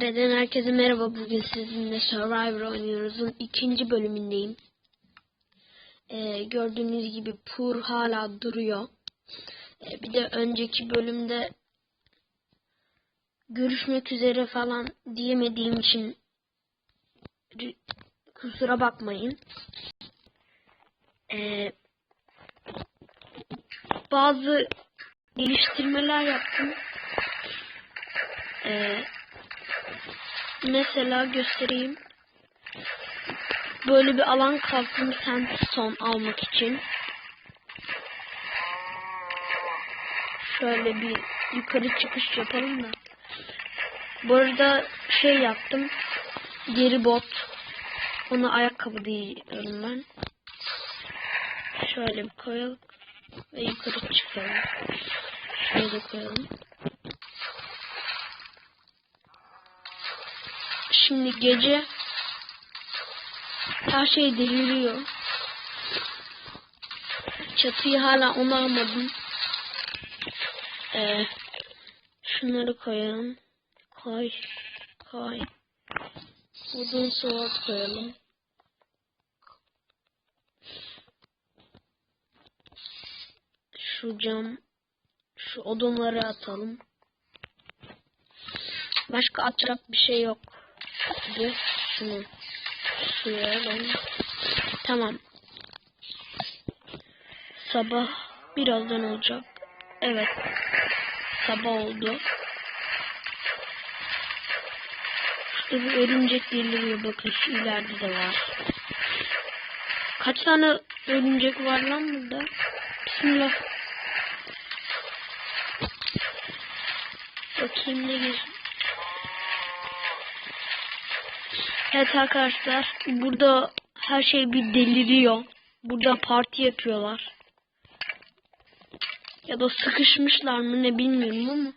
TR'den herkese merhaba. Bugün sizinle Survivor oynuyoruz'un ikinci bölümündeyim. Ee, gördüğünüz gibi Pur hala duruyor. Ee, bir de önceki bölümde görüşmek üzere falan diyemediğim için kusura bakmayın. Ee, bazı geliştirmeler yaptım. Ee, mesela göstereyim. Böyle bir alan kalktım sandstone almak için. Şöyle bir yukarı çıkış yapalım da. Bu arada şey yaptım. Geri bot. Ona ayakkabı diyorum ben. Şöyle bir koyalım. Ve yukarı çıkalım. Şöyle koyalım. Şimdi gece her şey deliriyor. Çatıyı hala onarmadım. Ee, şunları koyalım. Koy. Koy. Odun soğuk koyalım. Şu cam, şu odunları atalım. Başka atacak bir şey yok. Tamam. Sabah birazdan olacak. Evet. Sabah oldu. İşte bu örümcek deliriyor. Bakın şu ileride de var. Kaç tane örümcek var lan burada? Bismillah. Bakayım ne güzel. Evet arkadaşlar burada her şey bir deliriyor. Burada parti yapıyorlar. Ya da sıkışmışlar mı ne bilmiyorum ama.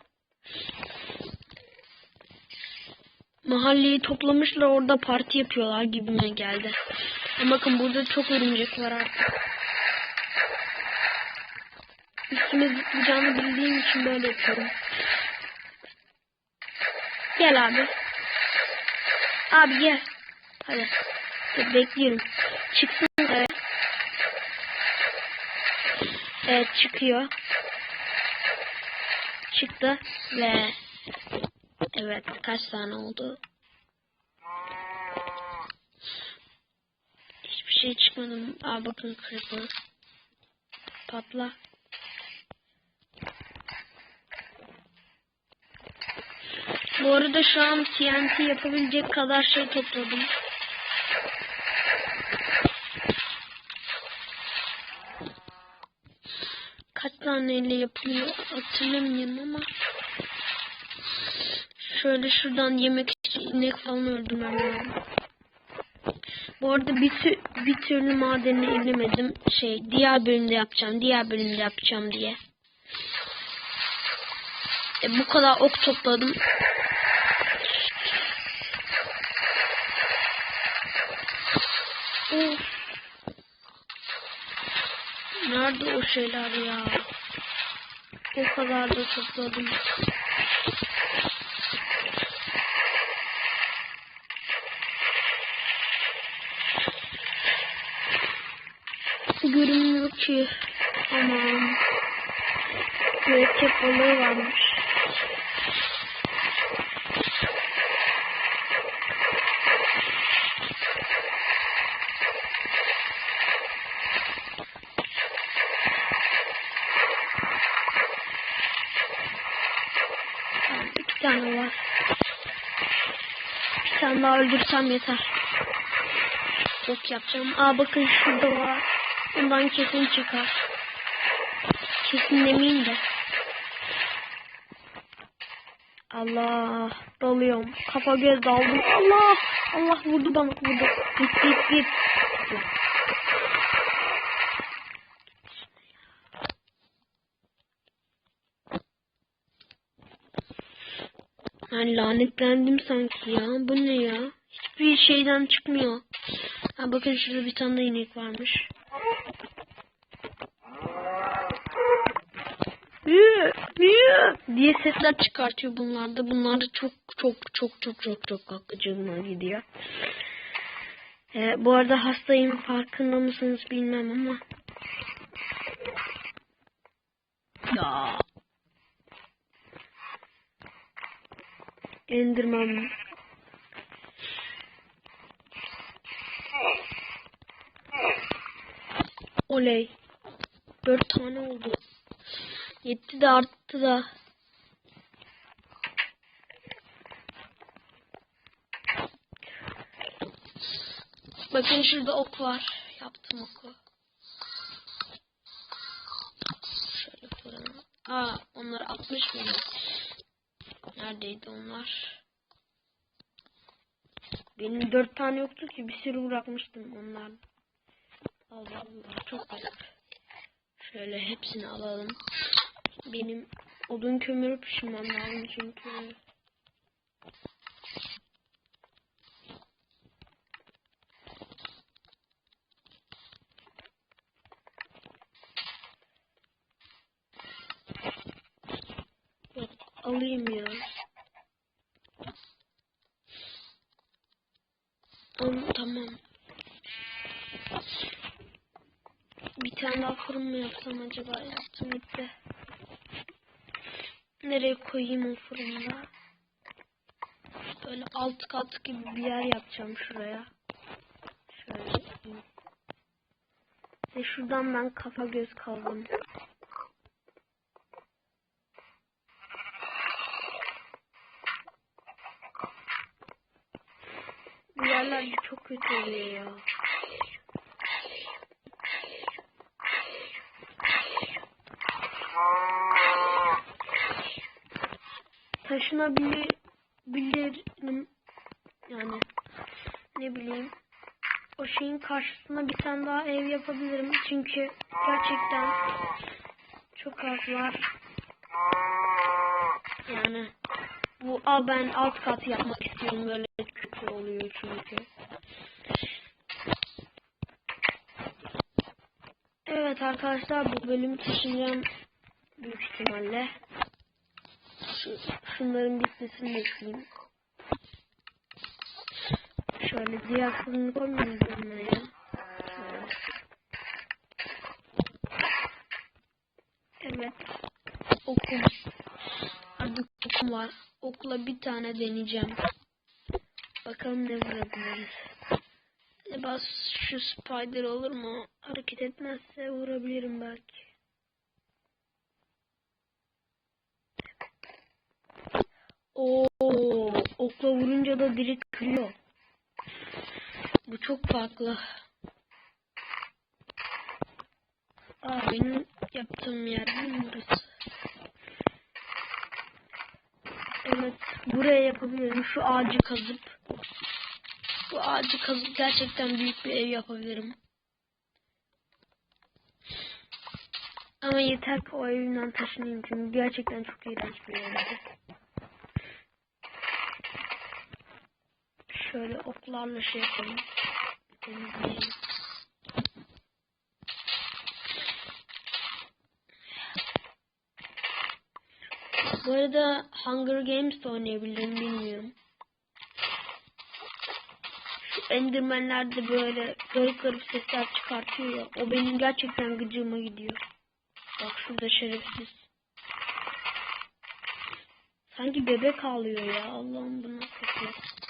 Mahalleyi toplamışlar orada parti yapıyorlar gibime geldi. Ama bakın burada çok örümcek var artık. Üstüme zıplayacağını bildiğim için böyle yapıyorum. Gel abi. Abi gel. Hadi. Dur, bekliyorum. Çıksın. Evet. Evet çıkıyor. Çıktı ve evet kaç tane oldu? Hiçbir şey çıkmadı. Aa bakın creeper. Patla. Bu arada şu an TNT yapabilecek kadar şey topladım. Kaç taneyle yapılıyor hatırlamıyorum ama. Şöyle şuradan yemek için inek falan öldürmem lazım. Bu arada bir, tü- bir türlü madeni inemedim. Şey diğer bölümde yapacağım, diğer bölümde yapacağım diye. E, bu kadar ok topladım. Of. Nerede o şeyler ya? O kadar da topladım. Görünmüyor ki. Aman. Mürekkep balığı varmış. İki tane var. Bir tane daha öldürsem yeter. Yok yapacağım. Aa bakın şurada var. Ondan kesin çıkar. Kesin demeyeyim de. Allah dalıyorum. Kafa göz daldım. Allah Allah vurdu bana vurdu. Git git git. Ben lanetlendim sanki ya. Bu ne ya? Hiçbir şeyden çıkmıyor. Ha bakın şurada bir tane inek varmış. Diye sesler çıkartıyor bunlar da. Bunlar da çok çok çok çok çok çok akıcılığına gidiyor. Ee, bu arada hastayım farkında mısınız bilmem ama. Ya. Enderman. Oley. Dört tane oldu. Yetti de arttı da. Bakın şurada ok var. Yaptım oku. Şöyle. Aa onlar 60 mı? Neredeydi onlar? Benim dört tane yoktu ki bir sürü bırakmıştım onlar. Allah Allah çok garip. Şöyle hepsini alalım. Benim odun kömürü pişirmem lazım çünkü. Alayım ya. Tamam, tamam. Bir tane daha fırın mı yapsam acaba yaptım gitti. Nereye koyayım o fırını da? Böyle alt kat gibi bir yer yapacağım şuraya. Şöyle. Ve şuradan ben kafa göz kaldım. Bu yerler de çok kötü oluyor ya. Taşınabilirim yani ne bileyim o şeyin karşısına bir tane daha ev yapabilirim. Çünkü gerçekten çok az var. Yani bu al ben alt kat yapmak istiyorum. Böyle kötü oluyor çünkü. Evet arkadaşlar bu bölümü taşınacağım büyük ihtimalle şu, şunların bitmesini bekleyeyim. Şöyle diğer fırını koymayayım. Şöyle. Evet. Okum. Artık okum var. Okla bir tane deneyeceğim. Bakalım ne vurabiliriz. Acaba şu spider olur mu? Hareket etmezse vurabilirim belki. Oo, okla vurunca da direkt kırıyor. Bu çok farklı. Aa, benim yaptığım yer burası? Evet, buraya yapabilirim. Şu ağacı kazıp bu ağacı kazıp gerçekten büyük bir ev yapabilirim. Ama yeter ki o evimden taşınayım çünkü gerçekten çok iğrenç bir evdi. Şöyle oklarla şey yapalım. Temizleyelim. Bu arada Hunger Games de oynayabilirim bilmiyorum. Şu Enderman'ler de böyle garip garip sesler çıkartıyor ya. O benim gerçekten gıcığıma gidiyor. Bak şurada şerefsiz. Sanki bebek ağlıyor ya. Allah'ım bu nasıl.